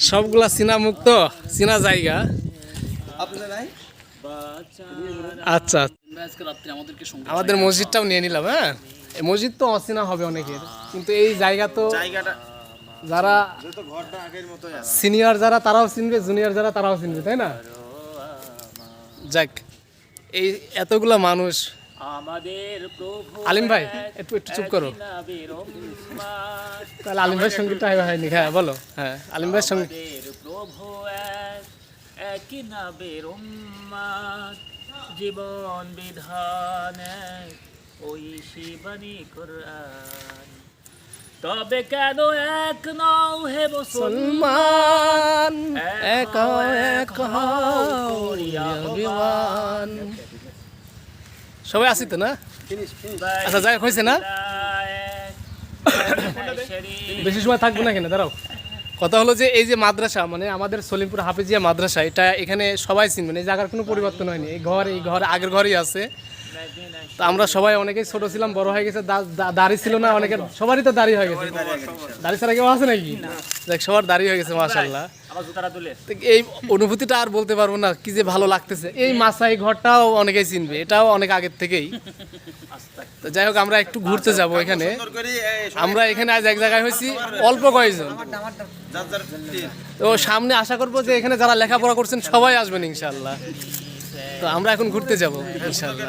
সবগুলা চীনা মুক্ত চীনা জায়গা। আচ্ছা। আমাদের মসজিদটাও নিয়ে নিলাম হ্যাঁ? এই মসজিদ তো অচেনা হবে অনেকের কিন্তু এই জায়গা তো যারা সিনিয়র যারা তারাও চিনবে জুনিয়র যারা তারাও চিনবে তাই না? যাক এই এতগুলা মানুষ আমাদের প্রভু আলিম ভাই একটু একটু চুপ করো। তাহলে আলিম ভাইয়ের সঙ্গীতটা হয় হয়নি। হ্যাঁ বলো। হ্যাঁ আলিম ভাইয়ের সংগীত প্রভু এক একই উম্মাদ। জীবন বিধান ওই শিবানী কোরআন। তবে কেন এক নও হে মুসলমান? এক এক হও, বিমান। সবাই আসি তো না? আচ্ছা যাই হয়েছে না? বেশি সময় থাকব না কেন দাঁড়াও। কথা হলো যে, এই যে মাদ্রাসা মানে আমাদের সলিমপুর হাফিজিয়া মাদ্রাসা, এটা এখানে সবাই চিনবেন এই জায়গার কোনো পরিবর্তন হয়নি। এই ঘর এই ঘর আগের ঘরই আছে। তো আমরা সবাই অনেকেই ছোট ছিলাম বড় হয়ে গেছে দাড়ি ছিল না অনেকের সবারই তো দাড়ি হয়ে গেছে। দাড়ি ছাড়া কেউ আছে নাকি? দেখ সবার দাড়ি হয়ে গেছে মাশাল্লাহ আমার জুতারা তুলে। তো এই অনুভূতিটা আর বলতে পারব না কি যে ভালো লাগতেছে। এই মাসাই ঘরটাও অনেকেই চিনবে এটাও অনেক আগের থেকেই। তো যাই হোক আমরা একটু ঘুরতে যাব এখানে। আমরা এখানে আজ এক জায়গায় হয়েছি অল্প কয়েকজন। তো সামনে আশা করব যে এখানে যারা লেখাপড়া করছেন সবাই আসবেন ইনশাল্লাহ তো আমরা এখন ঘুরতে যাব ইনশাল্লাহ।